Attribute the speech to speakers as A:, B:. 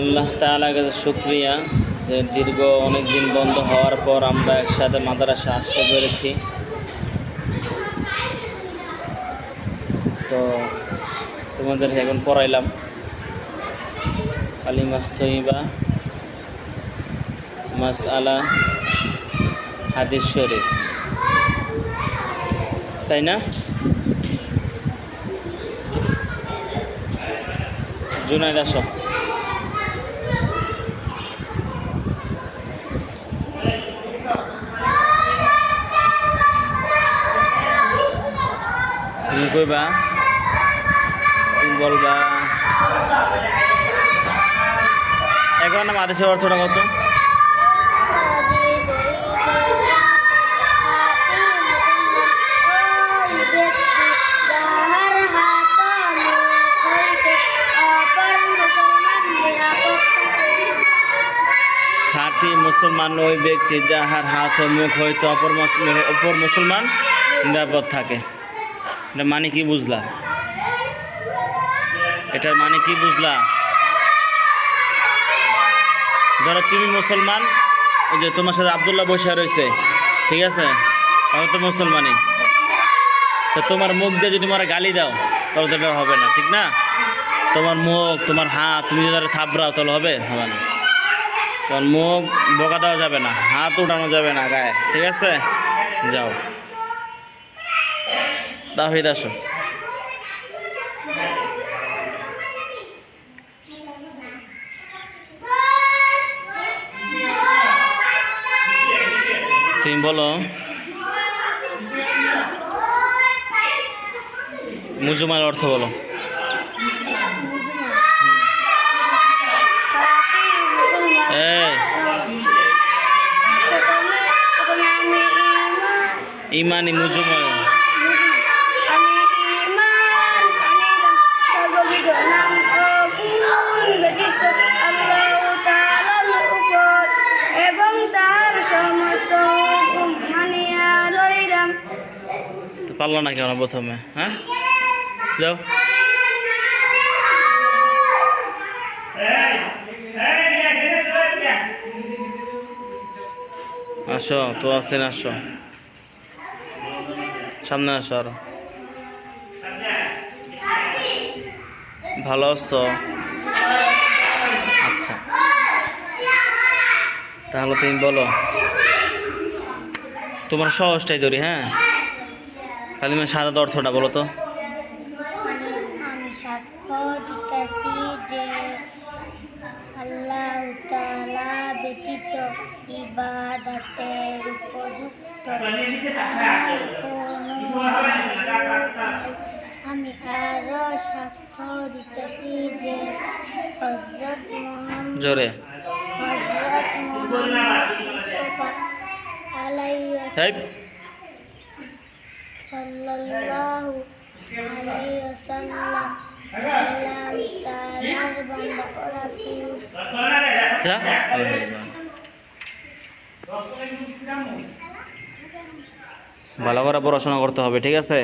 A: আল্লাহ তাআলার কাছে শুক্রিয়া যে দীর্ঘ অনেক দিন বন্ধ হওয়ার পর আমরা একসাথে মাদ্রাসা আসতে পেরেছি। তো তোমাদের এখন পড়াইলাম। কালিমা তৈবা মাস আলা হাদিস শরীফ। তাই না? জুনাইদ আসো। কইবা? তুমি বলবা। এখন নাম আদেশের অর্থটা কত? খাঁটি মুসলমান ওই ব্যক্তি যাহার হাত ও মুখ মুস- অপর মুসলমান নিরাপদ থাকে। এটা মানে কি বুঝলা? এটার মানে কি বুঝলা? ধরো তুমি মুসলমান ওই যে তোমার সাথে আবদুল্লাহ বসে রয়েছে, ঠিক আছে? আমি তো মুসলমানই। তো তোমার মুখ দিয়ে যদি তোমরা গালি দাও, তাহলে তো এটা হবে না, ঠিক না? তোমার মুখ, তোমার হাত, তুমি যদি তারা থাবড়াও তাহলে হবে? হবে না। তোমার মুখ বোকা দেওয়া যাবে না, হাত উঠানো যাবে না গায়ে, ঠিক আছে? যাও। দাহিদ আসো। তুমি বলো। মুজুমার অর্থ বলো। ইমানি মুজুমার। পারল না কেন প্রথমে হ্যাঁ? যাও। আসো, তো আসেন আসো। সামনে আসো আরও। ভালো আছো? আচ্ছা। তাহলে তুমি বলো। তোমার সহজটাই ধরি হ্যাঁ? কালিমা সাদা অর্থটা বলো তো।
B: আমি সাক্ষ্য দিতেছি যে আল্লাহ তাআলা ব্যতীত ইবাদতের উপযুক্ত আমি আরও সাক্ষ্য দিতেছি যে মোহাম্মদ
A: জোরে।
B: মোহাম্মদ সাল্লাল্লাহু আলাইহি ওয়াসাল্লাম আল্লাহ তাআলার বান্দা ও রাসূল
A: ভালো করে পড়াশোনা করতে হবে, ঠিক আছে?